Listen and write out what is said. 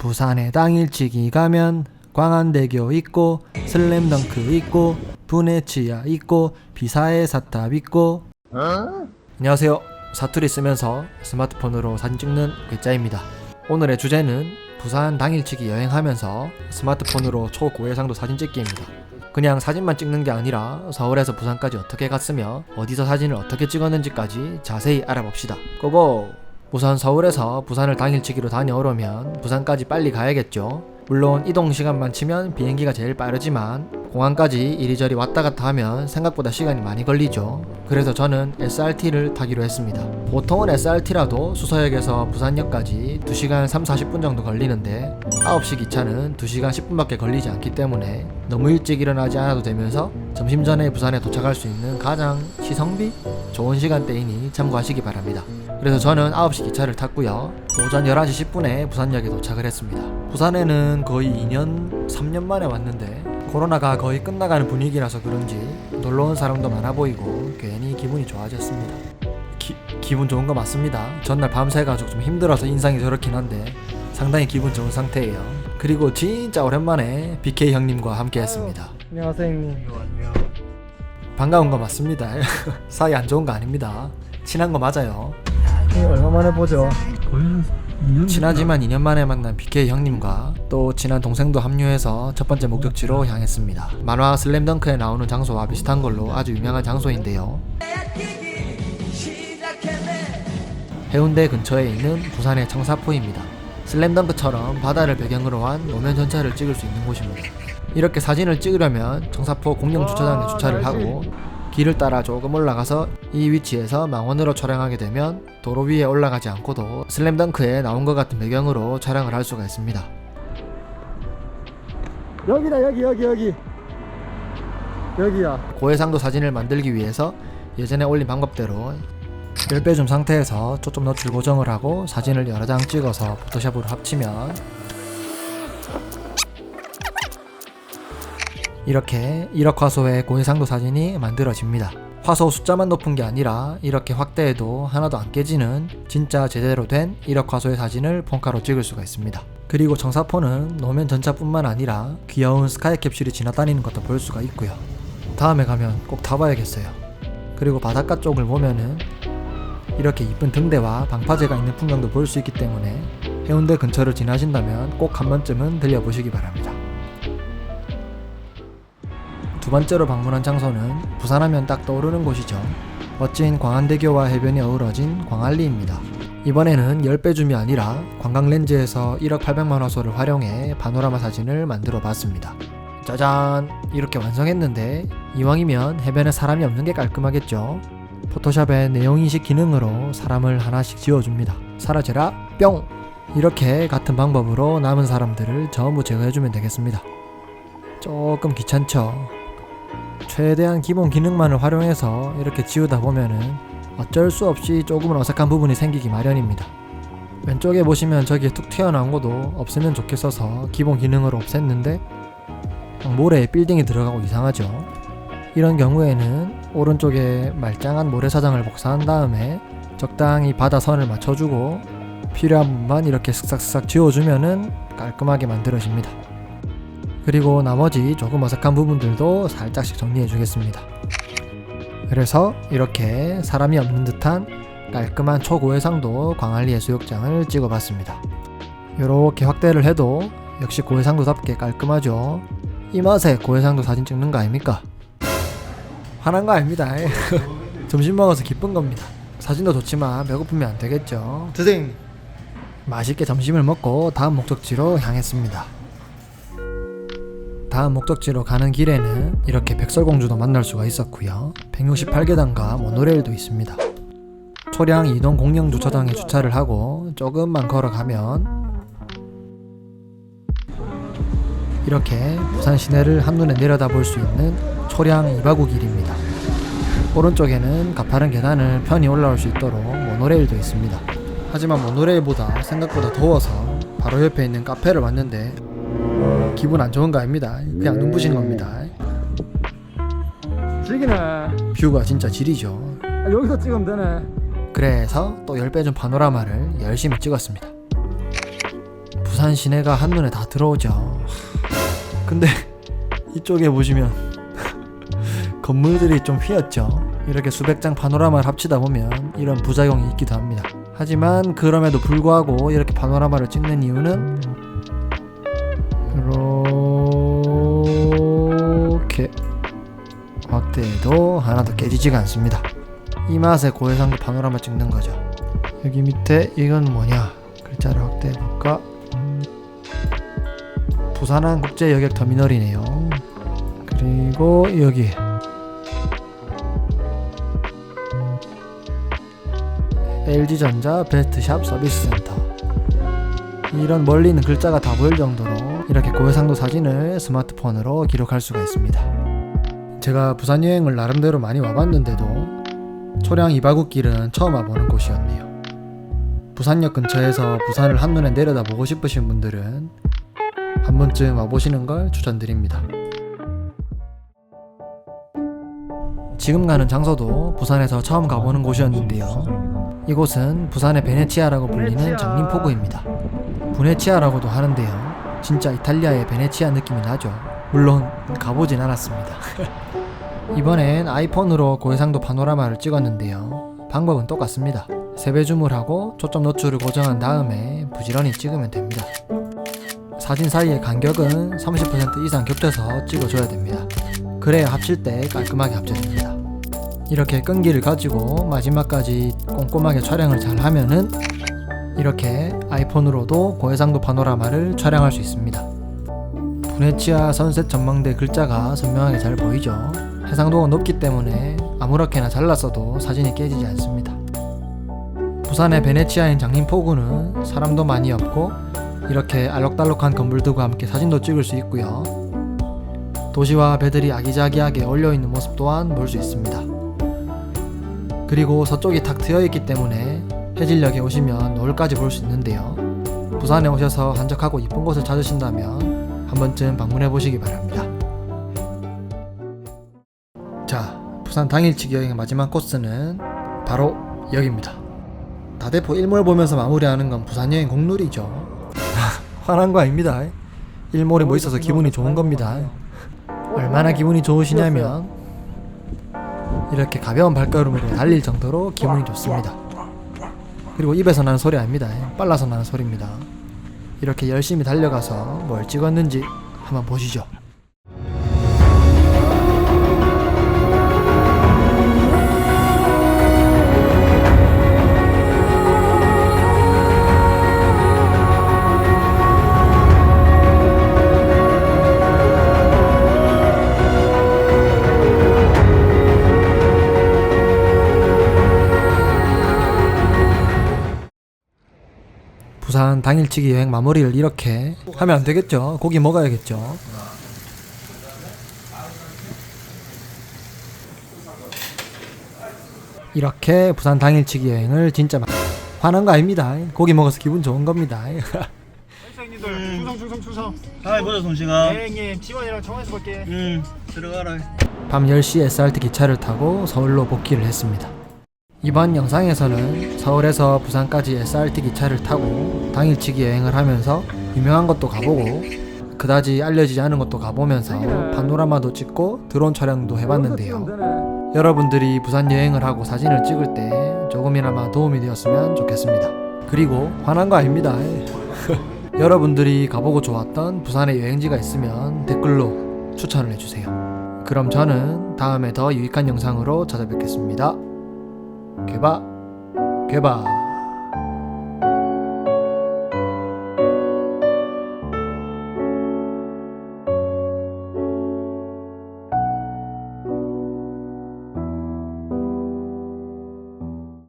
부산에 당일치기 가면 광안대교 있고 슬램덩크 있고 분해치아 있고 비사의 사탑 있고. 안녕하세요. 사투리 쓰면서 스마트폰으로 사진 찍는 괴짜입니다. 오늘의 주제는 부산 당일치기 여행하면서 스마트폰으로 초고해상도 사진 찍기입니다. 그냥 사진만 찍는 게 아니라 서울에서 부산까지 어떻게 갔으며 어디서 사진을 어떻게 찍었는지까지 자세히 알아봅시다. 고고 우선 서울에서 부산을 당일치기로 다녀오려면 부산까지 빨리 가야겠죠. 물론 이동 시간만 치면 비행기가 제일 빠르지만 공항까지 이리저리 왔다 갔다 하면 생각보다 시간이 많이 걸리죠. 그래서 저는 SRT를 타기로 했습니다. 보통은 SRT라도 수서역에서 부산역까지 2시간 3, 40분 정도 걸리는데 9시 기차는 2시간 10분밖에 걸리지 않기 때문에 너무 일찍 일어나지 않아도 되면서 점심 전에 부산에 도착할 수 있는 가장 시성비 좋은 시간대이니 참고하시기 바랍니다. 그래서 저는 9시 기차를 탔고요. 오전 11시 10분에 부산역에 도착을 했습니다. 부산에는 거의 2년, 3년 만에 왔는데 코로나가 거의 끝나가는 분위기라서 그런지 놀러 온 사람도 많아 보이고 괜히 기분이 좋아졌습니다. 기, 기분 좋은 거 맞습니다. 전날 밤새가지고 좀 힘들어서 인상이 저렇긴 한데 상당히 기분 좋은 상태예요. 그리고 진짜 오랜만에 BK 형님과 함께 했습니다. 안녕하세요 형님. 반가운 거 맞습니다. 사이 안 좋은 거 아닙니다. 친한 거 맞아요. 얼마 만에 보죠? 친하지만 2년 만에 만난 BK 형님과 또 친한 동생도 합류해서 첫 번째 목적지로 향했습니다. 만화 슬램덩크에 나오는 장소와 비슷한 걸로 아주 유명한 장소인데요. 해운대 근처에 있는 부산의 청사포입니다. 슬램덩크처럼 바다를 배경으로 한 노면 전차를 찍을 수 있는 곳입니다. 이렇게 사진을 찍으려면 청사포 공영 주차장에 주차를 하고 길을 따라 조금 올라가서 이 위치에서 망원으로 촬영하게 되면 도로 위에 올라가지 않고도 슬램덩크에 나온 것 같은 배경으로 촬영을 할 수가 있습니다. 여기다 여기 여기 여기 여기야. 고해상도 사진을 만들기 위해서 예전에 올린 방법대로 10배 줌 상태에서 초점 노출 고정을 하고 사진을 여러 장 찍어서 포토샵으로 합치면 이렇게 1억 화소의 고해상도 사진이 만들어집니다. 화소 숫자만 높은 게 아니라 이렇게 확대해도 하나도 안 깨지는 진짜 제대로 된 1억 화소의 사진을 폰카로 찍을 수가 있습니다. 그리고 정사포는 노면 전차뿐만 아니라 귀여운 스카이 캡슐이 지나다니는 것도 볼 수가 있고요. 다음에 가면 꼭 타봐야겠어요. 그리고 바닷가 쪽을 보면은 이렇게 이쁜 등대와 방파제가 있는 풍경도 볼 수 있기 때문에 해운대 근처를 지나신다면 꼭 한 번쯤은 들려보시기 바랍니다. 두 번째로 방문한 장소는 부산하면 딱 떠오르는 곳이죠. 멋진 광안대교와 해변이 어우러진 광안리입니다. 이번에는 10배 줌이 아니라 관광렌즈에서 1억 800만 화 소를 활용해 파노라마 사진을 만들어 봤습니다. 짜잔! 이렇게 완성했는데 이왕이면 해변에 사람이 없는 게 깔끔하겠죠? 포토샵의 내용인식 기능으로 사람을 하나씩 지워줍니다. 사라져라 뿅! 이렇게 같은 방법으로 남은 사람들을 전부 제거해주면 되겠습니다. 조금 귀찮죠? 최대한 기본 기능만을 활용해서 이렇게 지우다 보면은 어쩔 수 없이 조금은 어색한 부분이 생기기 마련입니다. 왼쪽에 보시면 저기에 툭 튀어나온 것도 없으면 좋겠어서 기본 기능으로 없앴는데 모래에 빌딩이 들어가고 이상하죠. 이런 경우에는 오른쪽에 말짱한 모래사장을 복사한 다음에 적당히 바다선을 맞춰주고 필요한 부분만 이렇게 슥싹슥싹 지워주면은 깔끔하게 만들어집니다. 그리고 나머지 조금 어색한 부분들도 살짝씩 정리해 주겠습니다. 그래서 이렇게 사람이 없는 듯한 깔끔한 초고해상도 광안리 해수욕장을 찍어봤습니다. 이렇게 확대를 해도 역시 고해상도답게 깔끔하죠. 이 맛에 고해상도 사진 찍는 거 아닙니까? 화난 거 아닙니다. 점심 먹어서 기쁜 겁니다. 사진도 좋지만 배고프면 안 되겠죠. 선생님 맛있게 점심을 먹고 다음 목적지로 향했습니다. 다음 목적지로 가는 길에는 이렇게 백설공주도 만날 수가 있었고요. 168계단과 모노레일도 있습니다. 초량 이동 공영 주차장에 주차를 하고 조금만 걸어가면 이렇게 부산 시내를 한눈에 내려다볼 수 있는 초량 이바구 길입니다. 오른쪽에는 가파른 계단을 편히 올라올 수 있도록 모노레일도 있습니다. 하지만 모노레일보다 생각보다 더워서 바로 옆에 있는 카페를 왔는데 기분 안 좋은 거 아닙니다. 그냥 눈부신 겁니다. 즐기네. 뷰가 진짜 지리죠. 아, 여기서 찍으면 되네. 그래서 또 10배 좀 파노라마를 열심히 찍었습니다. 부산 시내가 한눈에 다 들어오죠. 근데 이쪽에 보시면 건물들이 좀 휘었죠. 이렇게 수백 장 파노라마를 합치다 보면 이런 부작용이 있기도 합니다. 하지만 그럼에도 불구하고 이렇게 파노라마를 찍는 이유는 확대해도 하나도 깨지지가 않습니다. 이 맛에 고해상도 파노라마 찍는 거죠. 여기 밑에 이건 뭐냐? 글자를 확대해 볼까? 부산항 국제 여객 터미널이네요. 그리고 여기 LG전자 베스트샵 서비스 센터. 이런 멀리 있는 글자가 다 보일 정도로 이렇게 고해상도 사진을 스마트폰으로 기록할 수가 있습니다. 제가 부산 여행을 나름대로 많이 와봤는데도 초량 이바구길은 처음 와보는 곳이었네요. 부산역 근처에서 부산을 한눈에 내려다 보고 싶으신 분들은 한 번쯤 와보시는 걸 추천드립니다. 지금 가는 장소도 부산에서 처음 가보는 곳이었는데요. 이곳은 부산의 베네치아라고 불리는 장림포구입니다. 부네치아라고도 하는데요. 진짜 이탈리아의 베네치아 느낌이 나죠. 물론 가보진 않았습니다. 이번엔 아이폰으로 고해상도 파노라마를 찍었는데요. 방법은 똑같습니다. 세배 줌을하고 초점 노출을 고정한 다음에 부지런히 찍으면 됩니다. 사진 사이의 간격은 30% 이상 겹쳐서 찍어줘야 됩니다. 그래야 합칠 때 깔끔하게 합쳐집니다. 이렇게 끈기를 가지고 마지막까지 꼼꼼하게 촬영을 잘 하면은 이렇게 아이폰으로도 고해상도 파노라마를 촬영할 수 있습니다. 부네치아 선셋 전망대 글자가 선명하게 잘 보이죠. 해상도가 높기 때문에 아무렇게나 잘랐어도 사진이 깨지지 않습니다. 부산의 베네치아인 장림포구는 사람도 많이 없고 이렇게 알록달록한 건물들과 함께 사진도 찍을 수 있고요. 도시와 배들이 아기자기하게 올려있는 모습 또한 볼 수 있습니다. 그리고 서쪽이 탁 트여 있기 때문에 해질녘에 오시면 노을까지 볼 수 있는데요. 부산에 오셔서 한적하고 이쁜 곳을 찾으신다면 한 번쯤 방문해 보시기 바랍니다. 자, 부산 당일치기 여행의 마지막 코스는 바로 여기입니다. 다대포 일몰 보면서 마무리하는 건 부산 여행 공룰이죠. 화난 거 아닙니다. 일몰이 뭐 있어서 기분이 좋은 겁니다. 얼마나 기분이 좋으시냐면 이렇게 가벼운 발걸음으로 달릴 정도로 기분이 좋습니다. 그리고 입에서 나는 소리 아닙니다. 빨라서 나는 소리입니다. 이렇게 열심히 달려가서 뭘 찍었는지 한번 보시죠. 부산 당일치기 여행 마무리를 이렇게 하면 안 되겠죠. 고기 먹어야겠죠. 이렇게 부산 당일치기 여행을 진짜 마- 화난 거 아닙니다. 고기 먹어서 기분 좋은 겁니다. 선생님들 충성 충성 충성 아이 보자 손씨가 네 형님 지원이랑 정해서 볼게 응 들어가라 밤 10시 SRT 기차를 타고 서울로 복귀를 했습니다. 이번 영상에서는 서울에서 부산까지 SRT 기차를 타고 당일치기 여행을 하면서 유명한 것도 가보고 그다지 알려지지 않은 것도 가보면서 파노라마도 찍고 드론 촬영도 해봤는데요. 여러분들이 부산 여행을 하고 사진을 찍을 때 조금이나마 도움이 되었으면 좋겠습니다. 그리고 화난 거 아닙니다. 여러분들이 가보고 좋았던 부산의 여행지가 있으면 댓글로 추천을 해주세요. 그럼 저는 다음에 더 유익한 영상으로 찾아뵙겠습니다. 개바, 개바.